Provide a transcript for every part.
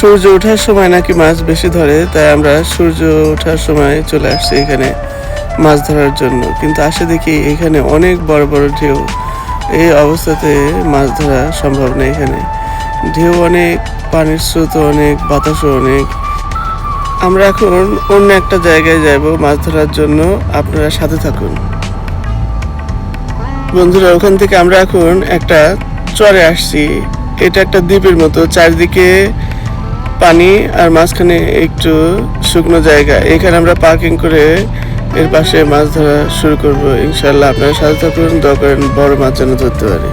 সূর্য ওঠার সময় নাকি মাছ বেশি ধরে, তাই আমরা সূর্য ওঠার সময় চলে আসছি এখানে মাছ ধরার জন্য। কিন্তু আসে দেখি এখানে অনেক বড় বড় ঢেউ। এই অবস্থাতে মাছ ধরা সম্ভব না এখানে। ঢেউ অনেক, পানির স্রোত অনেক, বাতাসও অনেক। আমরা এখন অন্য একটা জায়গায় যাব মাছ ধরার জন্য। আপনারা সাথে থাকুন। বন্ধুরা, ওখান থেকে আমরা এখন একটা চরে আসছি। এটা একটা দ্বীপের মতো। চারিদিকে পানি আর মাঝখানে একটু শুকনো জায়গা। এখানে আমরা পার্কিং করে এর পাশে মাছ ধরা শুরু করব। ইনশাল্লাহ আপনারা সাথে করুন, দোয়া করেন বড় মাছ যেন ধরতে পারি।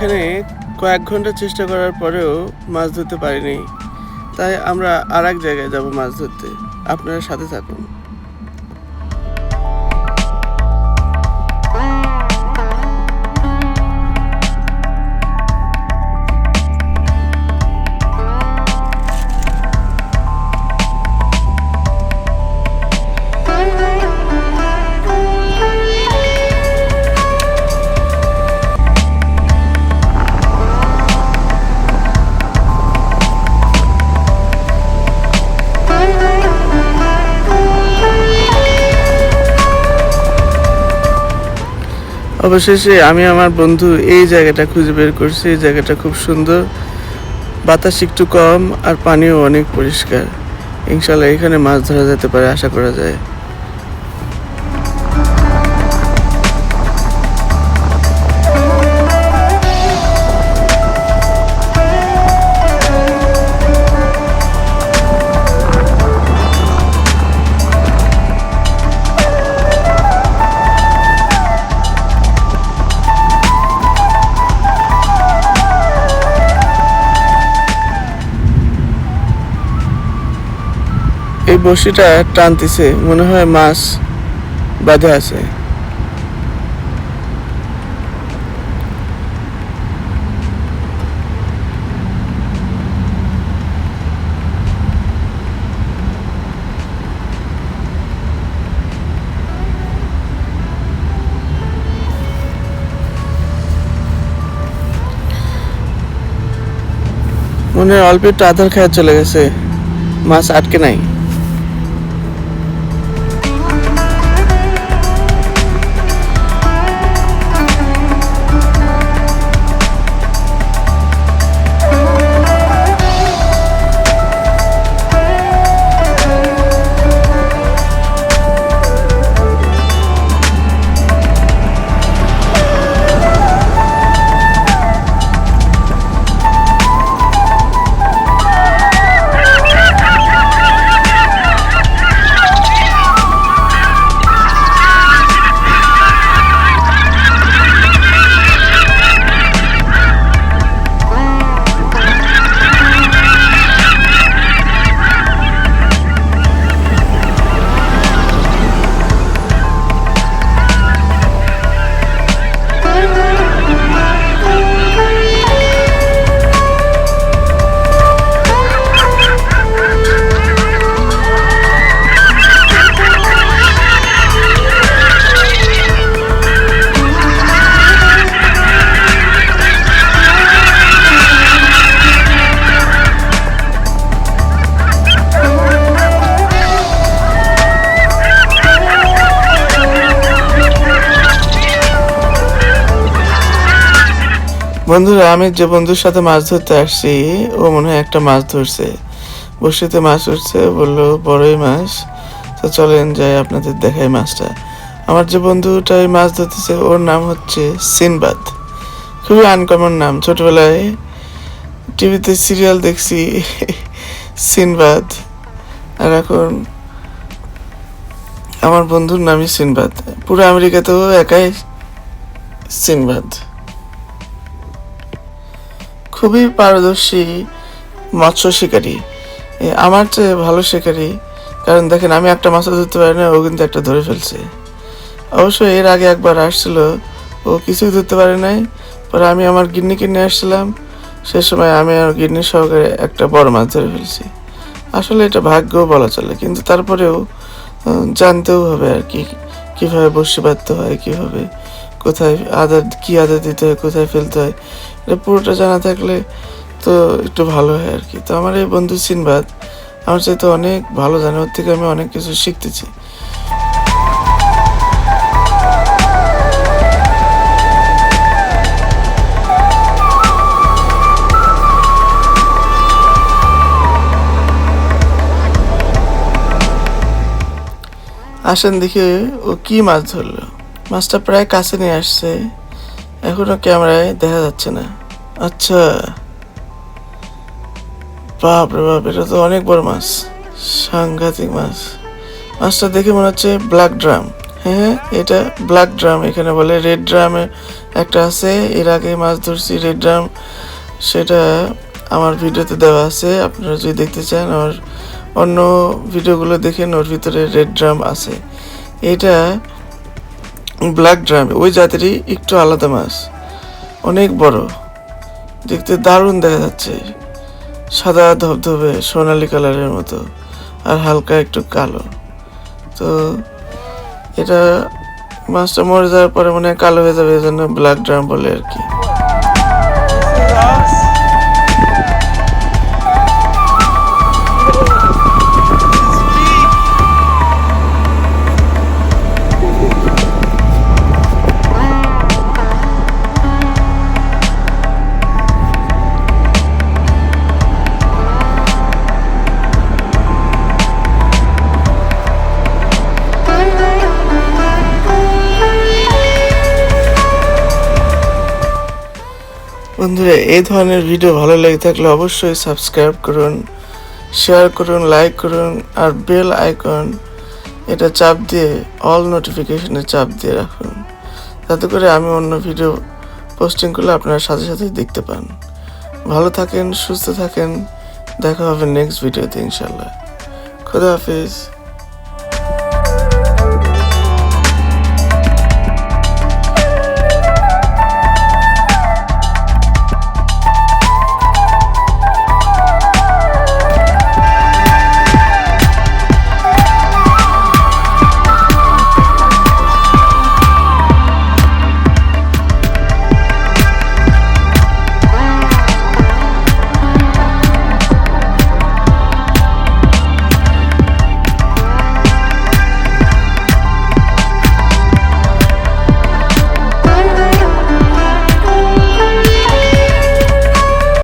এখানে কয়েক ঘণ্টা চেষ্টা করার পরেও মাছ ধরতে পারিনি। তাই আমরা আর এক জায়গায় যাব মাছ ধরতে। আপনারা সাথে থাকুন। অবশেষে আমি আমার বন্ধু এই জায়গাটা খুঁজে বের করছি, এই জায়গাটা খুব সুন্দর। বাতাস একটু কম আর পানিও অনেক পরিষ্কার। ইনশাল্লাহ এখানে মাছ ধরা যেতে পারে, আশা করা যায়। এই বড়শিটা টানতেছে, মনে হয় মাছ বাঁধা আছে। মনে হয় অল্প একটু আধার খায় চলে গেছে, মাছ আটকে নাই। বন্ধুরা, আমি যে বন্ধুর সাথে মাছ ধরতে আসছি, ও মনে হয় একটা মাছ ধরছে। বসিতে মাছ উঠছে বলল, বড়ই মাছ। তো চলেন যাই আপনাদের দেখাই মাছটা। আমার যে বন্ধুটা এই মাছ ধরতেছে, ওর নাম হচ্ছে সিনবাদ। খুবই আনকমন নাম। ছোটবেলায় টিভিতে সিরিয়াল দেখছি, সিনবাদ। আর এখন আমার বন্ধুর নামই সিনবাদ। পুরো আমেরিকাতেও একাই সিনবাদ। খুবই পারদর্শী, মৎস্য শিকারী। আমার চেয়ে ভালো শিকারী। কারণ দেখেন, আমি একটা মাছও ধরতে পারি না, ও কিন্তু একটা ধরে ফেলছে। অবশ্য এর আগে একবার আসছিল, ও কিছুই ধরতে পারে নাই। পরে আমি আমার গিন্নিকে কিনে আসছিলাম। সে সময় আমি আর গিন্নি সহকারে একটা বড় মাছ ধরে ফেলছি। আসলে এটা ভাগ্যও বলা চলে, কিন্তু তারপরেও জানতেও হবে আর কি, কীভাবে বসে বাঁধতে হয়, কীভাবে, কোথায় আদা, কী আদা দিতে হয়, কোথায় ফেলতে হয়। পুরোটা জানা থাকলে তো একটু ভালো হয় আর কি। তো আমার এই বন্ধু সিনবাদ, আমার চাইতে অনেক ভালো জানে, ওর থেকে আমি অনেক কিছু শিখতেছি। আসেন দেখি ও কি মাছ ধরলো। মাছটা প্রায় কাছে নিয়ে আসছে। এখনও ক্যামেরায় দেখা যাচ্ছে না। আচ্ছা। বাপ রে বাপ, এটা তো অনেক বড় মাছ। সাংঘাতিক মাছ। মাছটা দেখে মনে হচ্ছে ব্ল্যাক ড্রাম। হ্যাঁ এটা ব্ল্যাক ড্রাম এখানে বলে। রেড ড্রামে একটা আছে। এর আগে মাছ ধরছি রেড ড্রাম। সেটা আমার ভিডিওতে দেওয়া আছে। আপনারা যদি দেখতে চান আমার অন্য ভিডিওগুলো দেখেন, ওর ভিতরে রেড ড্রাম আছে। এটা ব্ল্যাক ড্রাম। ওই জাতেরই একটু আলাদা মাছ। অনেক বড়। দেখতে দারুণ দেখা যাচ্ছে। সাদা ধবধবে, সোনালি কালারের মতো, আর হালকা একটু কালো। তো এটা মাছটা মরে যাওয়ার পরে মনে হয় কালো হয়ে যাবে, এই জন্য ব্ল্যাক ড্রাম বলে আর কি। বন্ধুরা, এই ধরনের ভিডিও ভালো লেগে থাকলে অবশ্যই সাবস্ক্রাইব করুন শেয়ার করুন লাইক করুন, আর বেল আইকন এটা চাপ দিয়ে অল নোটিফিকেশনে চাপ দিয়ে রাখুন। যাতে করে আমি অন্য ভিডিও পোস্টিং করলে আপনারা সাথে সাথে দেখতে পান। ভালো থাকেন, সুস্থ থাকেন, দেখা হবে নেক্সট ভিডিওতে ইনশাল্লাহ খুদা হাফিজ।